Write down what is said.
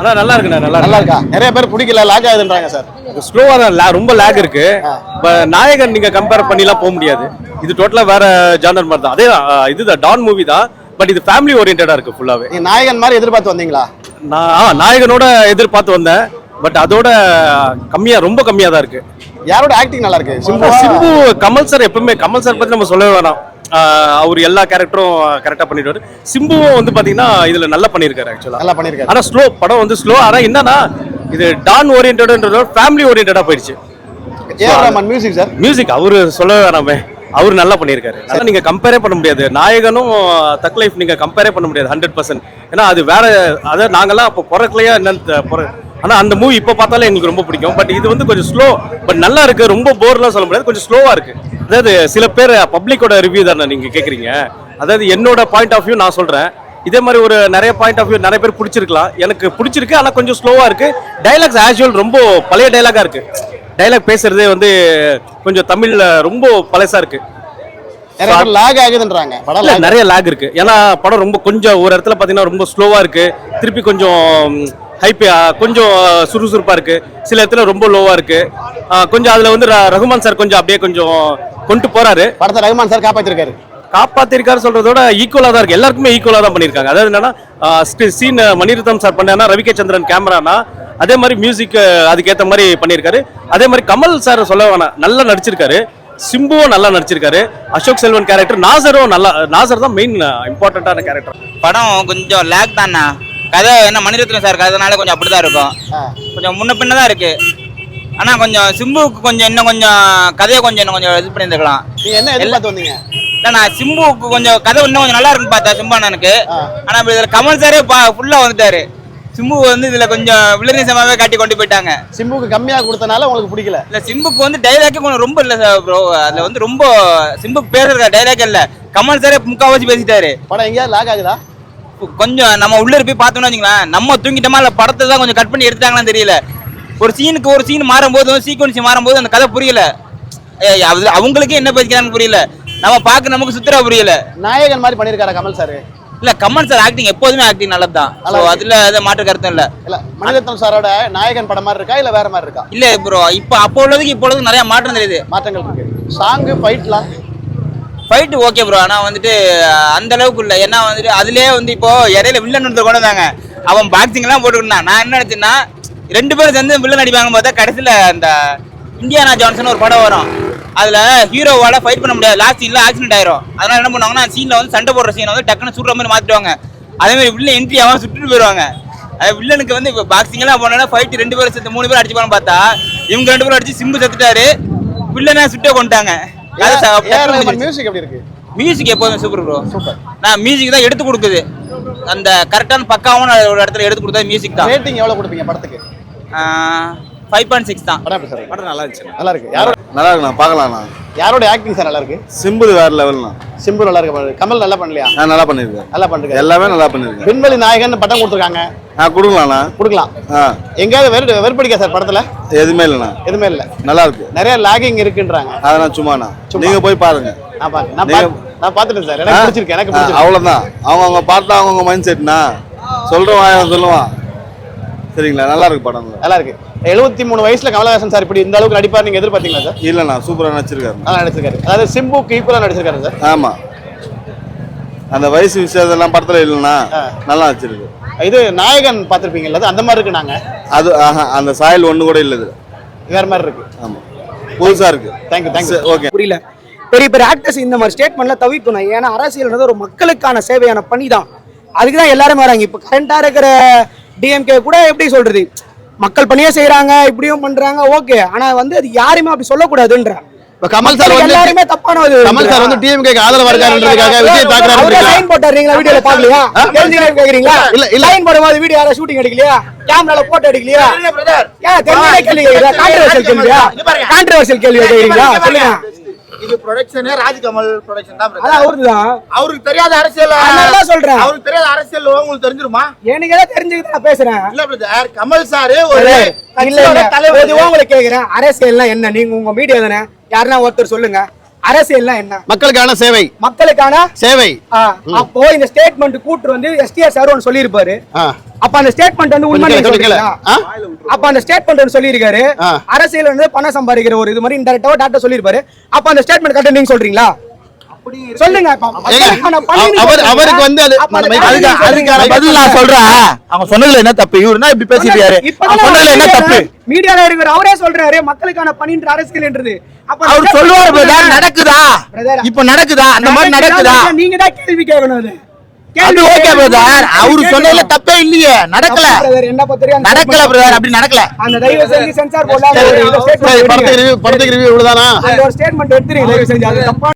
ஆனா நல்லா இருக்குண்ணா நல்லா நல்லா இருக்கா. நிறைய பேர் பிடிக்கல லாக் ஆகுதுன்றாங்க சார். ஸ்லோவா தான் ரொம்ப லேக் இருக்கு. இப்ப நாயகன் நீங்க கம்பேர் பண்ணிலாம் போக முடியாது. இது டோட்டலா வேற ஜானர் மாதிரி தான். அதே இதுதான் டான் மூவி தான். பட் இது ஃபேமிலி ஓரியன்டா இருக்கு ஃபுல்லாவே நாயகன் மாதிரி எதிர்பார்த்து வந்தீங்களா? நான் நாயகனோட எதிர்பார்த்து வந்தேன். பட் அதோட கம்மியா ரொம்ப கம்மியா தான் இருக்கு. யாரோட ஆக்டிங் நல்லா இருக்கு? சிம்பு. சிம்பு கமல் சார் எப்பவுமே கமல் சார் பத்தி நம்ம சொல்லவே வேணாம். அவர் எல்லா கேரக்டரும் கரெக்டா பண்ணிடுவாரு. சிம்புவும் வந்து பாத்தீங்கன்னா இதுல நல்லா பண்ணியிருக்காரு ஆக்சுவலா நல்லா பண்ணிருக்காரு ஆனா ஸ்லோ படம் வந்து ஸ்லோ ஆனா என்னன்னா இது டான் ஓரியன்டோட ஃபேமிலி ஓரியன்டா போயிடுச்சு. மியூசிக் சார் மியூசிக் அவரு சொல்லவே வேணாமே. அவர் நல்லா பண்ணியிருக்காரு. அதான் நீங்க கம்பேரே பண்ண முடியாது. நாயகனும் தக் லைஃப் நீங்க கம்பேரே பண்ண முடியாது ஹண்ட்ரட் பர்சன்ட் ஏன்னா அது வேற அதாவது நாங்கெல்லாம் அப்போ பிறக்கலையா என்னன்னு பிற ஆனா அந்த மூவி இப்போ பார்த்தாலே எங்களுக்கு ரொம்ப பிடிக்கும். பட் இது வந்து கொஞ்சம் ஸ்லோ பட் நல்லா இருக்கு. ரொம்ப போர்லாம் சொல்ல முடியாது. கொஞ்சம் ஸ்லோவா இருக்கு. அதாவது சில பேர் பப்ளிக்கோட ரிவ்யூ தானே நீங்க கேக்குறீங்க. அதாவது என்னோட பாயிண்ட் ஆஃப் வியூ நான் சொல்றேன். இதே மாதிரி ஒரு நிறைய பாயிண்ட் ஆஃப் வியூ நிறைய பேர் பிடிச்சிருக்கலாம். எனக்கு பிடிச்சிருக்கு ஆனா கொஞ்சம் ஸ்லோவா இருக்கு. டைலாக்ஸ் ஆக்சுவல் ரொம்ப பழைய டைலாகா இருக்கு. டைலாக் பேசுறதே வந்து கொஞ்சம் தமிழ்ல ரொம்ப பழசா இருக்கு. நிறைய பேர் லாக் ஆகுதுன்றாங்க. படம் நிறைய லேக் இருக்கு. ஏன்னா படம் ரொம்ப கொஞ்சம் ஒரு இடத்துல பாத்தீங்கன்னா ரொம்ப ஸ்லோவா இருக்கு. திருப்பி கொஞ்சம் ஹைப் கொஞ்சம் சுறுசுறுப்பா இருக்கு. சில இடத்துல ரொம்ப லோவா இருக்கு. கொஞ்சம் அதுல வந்து ரகுமான் சார் கொஞ்சம் அப்படியே கொஞ்சம் கொண்டு போறாரு. படத்தை ரகுமான் சார் காப்பாத்திருக்காரு. காப்பாத்திருக்காரு சொல்றதோட ஈக்குவலா தான் இருக்கு. எல்லாருக்குமே ஈக்குவலா தான் பண்ணிருக்காங்க அதாவது என்னன்னா சீன் மணிரத்னம் சார் பண்ணா ரவிகே சந்திரன் கேமரானா அதே மாதிரி மியூசிக் அதுக்கேத்த மாதிரி பண்ணியிருக்காரு. அதே மாதிரி கமல் சார் சொல்ல வேணாம். நல்லா நடிச்சிருக்காரு. சிம்புவும் நல்லா நடிச்சிருக்காரு. அசோக் செல்வன் கேரக்டர் நாசரும் நல்லா நாசர் தான் மெயின் இம்பார்ட்டன்டான கேரக்டர் படம் கொஞ்சம் லேக் தான்ண்ணா கதை என்ன மணிரத்னம் சார் கதைனால கொஞ்சம் அப்படிதான் இருக்கும். கொஞ்சம் முன்ன பின்ன தான் இருக்கு. ஆனா கொஞ்சம் சிம்புவுக்கு கொஞ்சம் இன்னும் கொஞ்சம் கதையை கொஞ்சம் இன்னும் கொஞ்சம் இது பண்ணியிருந்துக்கலாம் நீங்க என்ன எதிர்பார்த்து வந்தீங்க? இல்ல நான் சிம்புவுக்கு கொஞ்சம் கதை இன்னும் கொஞ்சம் நல்லா இருக்குன்னு பார்த்தேன் சிம்பு அண்ணனுக்கு. ஆ. ஆனா இப்ப இதுல கமல் சாரே ஃபுல்லா வந்துட்டாரு. சிம்பு வந்து இதுல கொஞ்சம் வில்லனிசமாவே காட்டி கொண்டு போயிட்டாங்க. சிம்புக்கு கம்மியா கொடுத்தனால உங்களுக்கு பிடிக்கல. இல்ல சிம்புக்கு வந்து டைலாக்கே கொஞ்சம் ரொம்ப இல்ல ப்ரோ அதுல வந்து ரொம்ப சிம்புக்கு பேசுற டைலாக் இல்ல. கமல் சாரே முக்காவாசி பேசிட்டாரு. படம் எங்கேயாவது லாக் ஆகுதா? கொஞ்சம் நம்ம உள்ள போய் பார்த்தோம்னு வச்சுங்களேன் நம்ம தூங்கிட்டோமா இல்ல படத்தை தான் கொஞ்சம் கட் பண்ணி எடுத்தாங்களான்னு தெரியல. ஒரு சீனுக்கு ஒரு சீன் மாறும்போது சீக்வன்ஸ் மாறும்போது அந்த கதை புரியல. அவங்களுக்கே என்ன பேசிக்கிறான்னு புரியல. நம்ம பார்க்க நமக்கு சுத்தரா புரியல. நாயகன் மாதிரி பண்ணிருக்காரா கமல் சார் இல்ல கமல் சார் ஆக்டிங் எப்போதுமே ஆக்டிங் நல்லது தான். அதுல மாற்று கருத்தும் இல்ல. இல்ல மணிரத்னம் சாரோட நாயகன் படம் மாதிரி இருக்கா இல்ல வேற மாதிரி இருக்கா? இல்ல ப்ரோ இப்போ அப்போ உள்ளதுக்கு இப்போ உள்ளதுக்கு நிறைய மாற்றம் தெரியுது. மாற்றங்கள் இருக்கு. சாங்கு ஃபைட்லாம் ஃபைட் ஓகே ப்ரோ ஆனா வந்துட்டு அந்த அளவுக்கு இல்ல. ஏன்னா வந்துட்டு அதுலயே வந்து இப்போ இடையில வில்லன் ஒருத்தர் கொண்டு வந்தாங்க. அவன் பாக்ஸிங் எல்லாம் போட்டுக்கிட்டான் நான் என்ன நினைச்சேன்னா ரெண்டு பேரும் சேர்ந்து வில்லன் அடிப்பாங்க பார்த்தா கடைசியில அந்த இந்தியானா ஜான்சன் ஒரு படம் வரும். அதுல ஹீரோவால ஃபைட் பண்ண முடியாது. லாஸ்ட் சீன்ல ஆக்சிடென்ட் ஆயிரும். அதனால என்ன பண்ணுவாங்கன்னா சீன்ல வந்து சண்டை போடுற சீனை வந்து டக்குன்னு சுடுற மாதிரி மாத்திடுவாங்க. அதே மாதிரி வில்லன் என்ட்ரி அவன் சுட்டுட்டு போயிடுவாங்க. அது வில்லனுக்கு வந்து இப்போ பாக்ஸிங் எல்லாம் போனோம்னா ஃபைட் ரெண்டு பேரும் சேர்த்து மூணு பேர் அடிச்சுப்பான்னு பார்த்தா இவங்க ரெண்டு பேரும் அடிச்சு சிம்பு செத்துட்டாரு. வில்லனை சுட்டே டக்குனு முடிஞ்சிருச்சு. மியூசிக் எப்படி இருக்கு? மியூசிக் எப்போதுமே சூப்பர் ப்ரோ சூப்பர் நான் மியூசிக் தான் எடுத்து கொடுக்குது. அந்த கரெக்டான பக்காவும் ஒரு இடத்துல எடுத்து கொடுத்தா மியூசிக் தான். ரேட்டிங் எவ்வளவு கொடுப்பீங்க படத்துக்கு? ஃபைவ் பாயிண்ட் சிக்ஸ் தான். படம் எப்படி சார் படம் நல்லா இருந்துச்சு நல்லா இருக்கு. யாரோட நல்லா இருக்குண்ணா பார்க்கலாண்ணா யாரோட ஆக்டிங் சார் நல்லா இருக்கு? சிம்பிள் வேற லெவல்ண்ணா சிம்பு நல்லா இருக்கு கமல் நல்லா பண்ணலையா? நான் நல்லா பண்ணியிருக்கேன் நல்லா பண்றீங்க எல்லாமே நல்லா பண்ணியிருக்கேன் விண்வெளி நாயகன் பட்டம் கொடுத்துருக்காங்க. நான் கொடுக்கலாண்ணா கொடுக்கலாம். ஆ. எங்கேயாவது வெறு வெறுப்படிக்கா சார் படத்துல? எதுவுமே இல்லைண்ணா. எதுவுமே இல்ல. நல்லா இருக்கு. நிறைய லாகிங் இருக்குன்றாங்க. அதெல்லாம் சும்மாண்ணா. சும்மா. நீங்க போய் பாருங்க. நான் பாத்து- நான் பாத்துட்டேன் சார். எனக்கு பிடிச்சிருக்கு எனக்கு அவ்வளவுதான். அவங்க அவங்க பார்த்தா அவங்கவுங்க மைண்ட் செட்னா ஆயிரம் சொல்லுவான். சரிங்களா? நல்லா இருக்கு படம். நல்லா இருக்கு. எழுபத்தி மூணு வயசுல கமலஹாசன் சார் இப்படி இந்த அளவுக்கு நடிப்பார் நீங்க எதிர்பார்த்தீங்களா சார்? இல்லைண்ணா சூப்பரா நடிச்சிருக்காரு. நல்லா நடிச்சிருக்காரு. அதாவது சிம்புக்கு ஈக்குவலா நடிச்சிருக்காரு சார். ஆமா. அந்த வயசு விஷயம் இதெல்லாம் படத்துல இல்லைண்ணா. ஆ. நல்லா நடிச்சிருக்கு. இது நாயகன் பார்த்திருப்பீங்கல்ல அந்த மாதிரி இருக்கு நாங்க. அது ஆஹா அந்த சாயல் ஒண்ணு கூட இல்லை இது. வேற மாதிரி இருக்கு. ஆமா. புதுசா இருக்கு. தேங்க்யூ தேங்க்யூ ஓகே புரியல. பெரிய பெரிய ஆக்டர்ஸ் இந்த மாதிரி ஸ்டேட்மெண்ட்ல தவிர்க்கணும் ஏன்னா அரசியல்ன்றது ஒரு மக்களுக்கான சேவையான பணி தான் அதுக்கு தான் எல்லாருமே வராங்க. இப்போ கரண்டா இருக்கிற டிஎம்கே கூட எப்படி சொல்றது? மக்கள் பணியே செய்றாங்க இப்படியும் பண்றாங்க ஓகே. ஆனா வந்து அது யாருமே அப்படி சொல்லக்கூடாதுன்ற. கமல் சார் வந்து எல்லாருமே தப்பானது கமல் சார் வந்து டிஎம்கே ஆதரவா இருக்காருன்றதுக்காக விஜய் அவரே தாக்குறாரு சைன் போட்டாருங்களா வீடியோல பாக்கலையா தெரிஞ்சுக்கிறேன் கேக்குறீங்களா? இல்ல, இல்ல. சைன் போடும்போது வீடியோ யாரா ஷூட்டிங் எடுக்கலையா கேமரால போட்டோ எடுக்கலையா ஏன் தெரிஞ்ச கேள்வி கேக்குறீங்களா கான்ட்ரவர்ஷியல் கேள்வியா? கான்ட்ரவர்ஷியல் கேள்வி கேக்குறீங்களா? சொல்லுங்க. இது ப்ரொடக்ஷனே ராஜ்கமல் ப்ரொடக்ஷன் தான். அதான் அவருதான் அவருக்கு தெரியாத அரசியல் தான் சொல்றேன். அவருக்கு தெரியாத அரசியல் உங்களுக்கு தெரிஞ்சிருமா? எனக்கு ஏதாவது தெரிஞ்சுக்கிட்டு நான் பேசுறேன். இல்ல பிரதர் கமல் சாரு ஒரு இல்ல இல்ல தலைவர் பொதுவா உங்களை கேக்குறேன். அரசியல்னா என்ன? நீங்க உங்க மீடியா தானே? யாருன்னா ஒருத்தர் சொல்லுங்க. அரசியல்னா என்ன? மக்களுக்கான சேவை. மக்களுக்கான சேவை. அப்போ இந்த ஸ்டேட்மெண்ட் கூட்டு வந்து எஸ்டிஆர் சார் ஒன்று சொல்லியிருப்பாரு. அப்ப அந்த ஸ்டேட்மெண்ட் வந்து உண்மை? அப்ப அந்த ஸ்டேட்மெண்ட் வந்து சொல்லியிருக்காரு. அரசியல் வந்து பணம் சம்பாதிக்கிற ஒரு இது மாதிரி இன்டெரக்டாவா டாட்டா சொல்லியிருப்பாரு. அப்ப அந்த ஸ்டேட்மெண்ட் கரெக்டா நீங்க சொல்றீங்களா? சொல்லுங்க அவர். அவருக்கு வந்து அது அதுக்கான. பதில் நான் சொல்றேன். அவங்க சொன்னதுல என்ன தப்பு? இவருனா இப்படி பேசிட்டாரு சொன்னதுல என்ன தப்பு? மீடியால இருக்கிற அவரே சொல்றாரு மக்களுக்கான பணின்ற அவர் சொல்லுவாரு பிரதர்? நடக்குதா? Brother, இப்ப நடக்குதா? அந்த மாதிரி நடக்குதா? நீங்க தான் கேள்வி கேட்கணும் அது. அது ஓகே பிரதர் அவரு சொன்னதுல தப்பே இல்லையே. நடக்கல. நடக்கல பிரதர் அப்படி நடக்கல. அந்த தயவு செஞ்சு சென்சார் போடலாம் படத்துக்கு. ரிவ்யூ படத்துக்கு ரிவ்யூ இவ்வளவுதானா? அந்த ஒரு ஸ்டேட்மெண்ட் எடுத்துருங்க தயவு செஞ்சு. அது தப்பா